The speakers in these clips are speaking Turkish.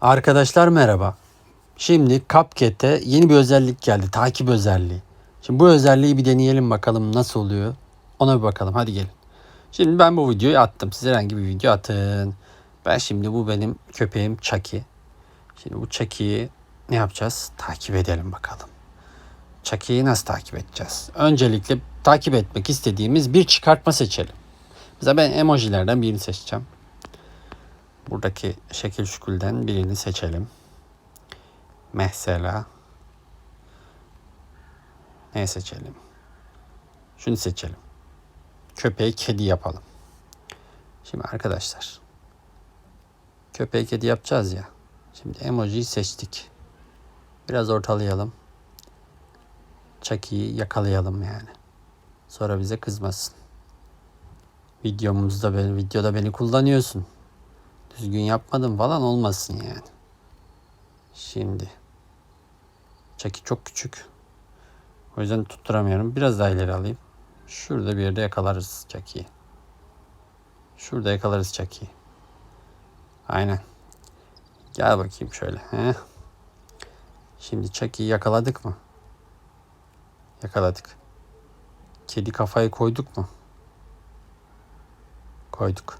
Arkadaşlar merhaba. Şimdi CupCat'e yeni bir özellik geldi. Takip özelliği. Şimdi bu özelliği bir deneyelim bakalım nasıl oluyor. Ona bir bakalım. Hadi gelin. Şimdi ben bu videoyu attım. Siz herhangi bir video atın. Ben şimdi bu benim köpeğim Chucky. Şimdi bu Chucky'yi ne yapacağız? Takip edelim bakalım. Chucky'yi nasıl takip edeceğiz? Öncelikle takip etmek istediğimiz bir çıkartma seçelim. Mesela ben emojilerden birini seçeceğim. Buradaki şekil şükülden birini seçelim. Mesela ne seçelim? Şunu seçelim. Köpeği kedi yapalım. Şimdi arkadaşlar köpeği kedi yapacağız ya. Şimdi emojiyi seçtik. Biraz ortalayalım. Chucky'yi yakalayalım yani. Sonra bize kızmasın. Videomuzda beni, videoda beni kullanıyorsun düzgün yapmadım falan olmasın yani. Şimdi çeki çok küçük. O yüzden tutturamıyorum. Biraz daha ileri alayım. Şurada bir yerde yakalarız çekiyi. Şurada yakalarız çekiyi. Aynen. Gel bakayım şöyle. He. Şimdi çekiyi yakaladık mı? Yakaladık. Kedi kafayı koyduk mu? Koyduk.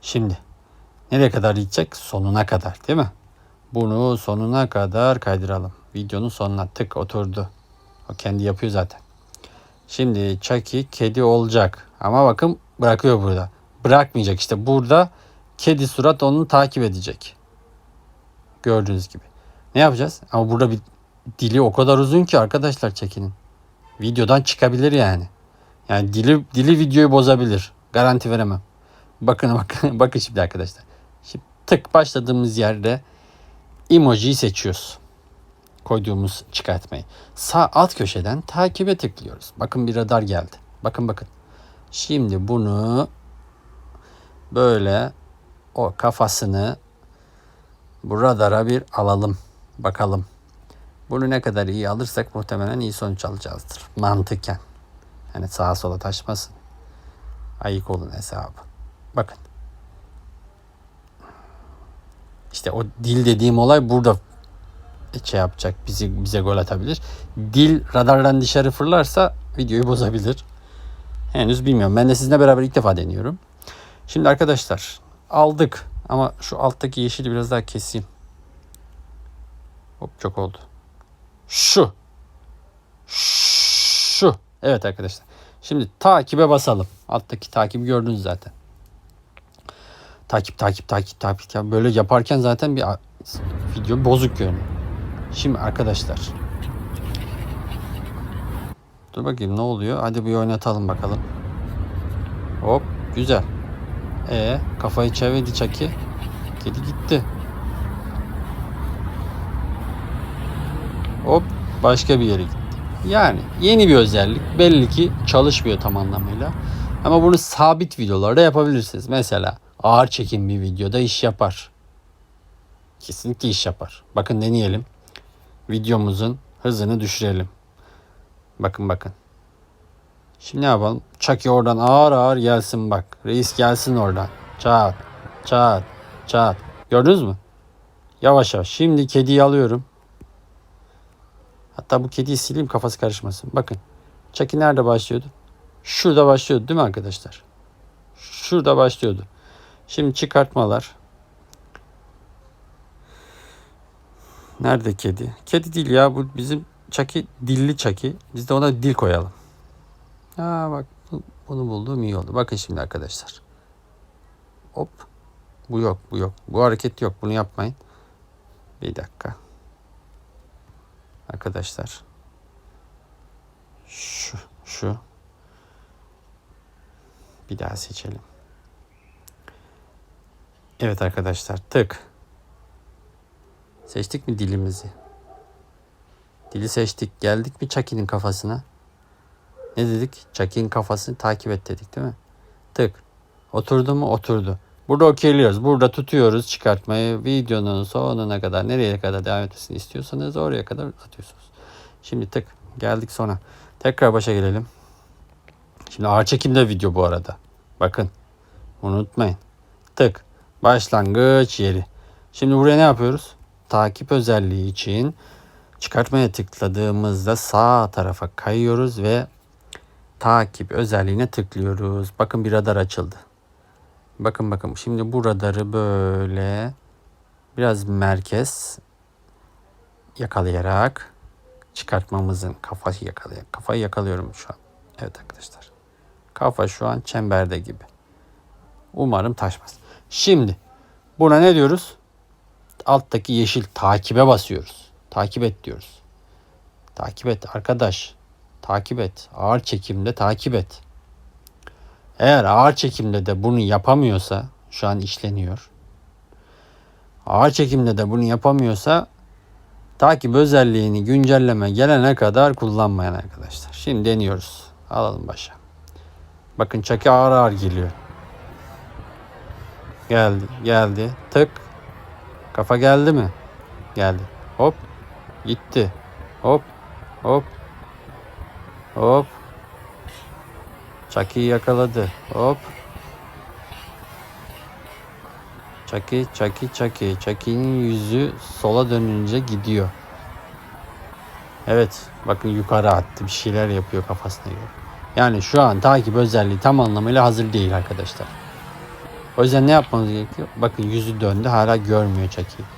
Şimdi Nereye kadar gidecek? Sonuna kadar değil mi? Bunu sonuna kadar kaydıralım. Videonun sonuna tık oturdu. O kendi yapıyor zaten. Şimdi Chucky kedi olacak. Ama bakın bırakıyor burada. Bırakmayacak işte. Burada kedi surat onu takip edecek. Gördüğünüz gibi. Ne yapacağız? Ama burada bir dili o kadar uzun ki arkadaşlar Chucky'nin. Videodan çıkabilir yani. Yani dili dili videoyu bozabilir. Garanti veremem. Bakın bakın bakın şimdi arkadaşlar. Tık başladığımız yerde emojiyi seçiyoruz. Koyduğumuz çıkartmayı. Sağ alt köşeden takibe tıklıyoruz. Bakın bir radar geldi. Bakın bakın. Şimdi bunu böyle o kafasını bu radara bir alalım. Bakalım. Bunu ne kadar iyi alırsak muhtemelen iyi sonuç alacağızdır. Mantıken. Yani sağa sola taşmasın. Ayık olun hesabı. Bakın. İşte o dil dediğim olay burada şey yapacak. Bizi bize gol atabilir. Dil radardan dışarı fırlarsa videoyu bozabilir. Henüz bilmiyorum. Ben de sizinle beraber ilk defa deniyorum. Şimdi arkadaşlar aldık ama şu alttaki yeşili biraz daha keseyim. Hop çok oldu. Şu. Şu. Evet arkadaşlar. Şimdi takibe basalım. Alttaki takibi gördünüz zaten. Takip takip takip takip. Ya böyle yaparken zaten bir video bozuk görünüyor. Şimdi arkadaşlar. Dur bakayım ne oluyor? Hadi bir oynatalım bakalım. Hop güzel. E kafayı çevirdi çaki. Kedi gitti. Hop başka bir yere gitti. Yani yeni bir özellik. Belli ki çalışmıyor tam anlamıyla. Ama bunu sabit videolarda yapabilirsiniz. Mesela ağır çekim bir videoda iş yapar. Kesinlikle iş yapar. Bakın deneyelim. Videomuzun hızını düşürelim. Bakın bakın. Şimdi ne yapalım? Chucky oradan ağır ağır gelsin bak. Reis gelsin oradan. Çat, çat, çat. Gördünüz mü? Yavaş yavaş. Şimdi kediyi alıyorum. Hatta bu kediyi sileyim kafası karışmasın. Bakın. Chucky nerede başlıyordu? Şurada başlıyordu değil mi arkadaşlar? Şurada başlıyordu. Şimdi çıkartmalar. Nerede kedi? Kedi değil ya bu bizim çaki dilli çaki. Biz de ona dil koyalım. Ha bak bunu bulduğum iyi oldu. Bakın şimdi arkadaşlar. Hop. Bu yok bu yok. Bu hareket yok. Bunu yapmayın. Bir dakika. Arkadaşlar. Şu şu. Bir daha seçelim. Evet arkadaşlar tık. Seçtik mi dilimizi? Dili seçtik. Geldik mi Chucky'nin kafasına? Ne dedik? Chucky'nin kafasını takip et dedik değil mi? Tık. Oturdu mu? Oturdu. Burada okeyliyoruz. Burada tutuyoruz çıkartmayı. Videonun sonuna kadar nereye kadar devam etmesini istiyorsanız oraya kadar atıyorsunuz. Şimdi tık. Geldik sona. Tekrar başa gelelim. Şimdi ağır çekimde video bu arada. Bakın. Unutmayın. Tık. Başlangıç yeri. Şimdi buraya ne yapıyoruz? Takip özelliği için çıkartmaya tıkladığımızda sağ tarafa kayıyoruz ve takip özelliğine tıklıyoruz. Bakın bir radar açıldı. Bakın bakın şimdi bu radarı böyle biraz merkez yakalayarak çıkartmamızın kafayı yakalayan kafayı yakalıyorum şu an. Evet arkadaşlar. Kafa şu an çemberde gibi. Umarım taşmaz. Şimdi buna ne diyoruz? Alttaki yeşil takibe basıyoruz. Takip et diyoruz. Takip et arkadaş. Takip et. Ağır çekimde takip et. Eğer ağır çekimde de bunu yapamıyorsa şu an işleniyor. Ağır çekimde de bunu yapamıyorsa takip özelliğini güncelleme gelene kadar kullanmayan arkadaşlar. Şimdi deniyoruz. Alalım başa. Bakın çaki ağır ağır geliyor. Geldi, geldi. Tık. Kafa geldi mi? Geldi. Hop. Gitti. Hop. Hop. Hop. Chucky'yi yakaladı. Hop. Chucky, Chucky, Chucky. Chucky'nin yüzü sola dönünce gidiyor. Evet. Bakın yukarı attı. Bir şeyler yapıyor kafasına göre. Yani şu an takip özelliği tam anlamıyla hazır değil arkadaşlar. O yüzden ne yapmamız gerekiyor? Bakın yüzü döndü. Hala görmüyor Chucky.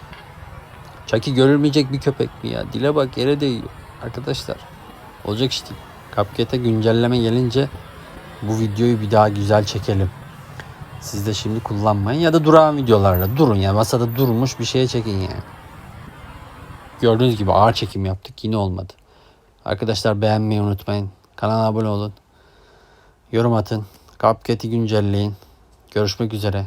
Chucky görülmeyecek bir köpek mi ya? Dile bak yere değiyor. Arkadaşlar. Olacak işte. Cupcake'e güncelleme gelince bu videoyu bir daha güzel çekelim. Siz de şimdi kullanmayın ya da durağan videolarla durun ya masada durmuş bir şeye çekin yani. Gördüğünüz gibi ağır çekim yaptık yine olmadı. Arkadaşlar beğenmeyi unutmayın. Kanala abone olun. Yorum atın. Cupcake'i güncelleyin. Görüşmek üzere.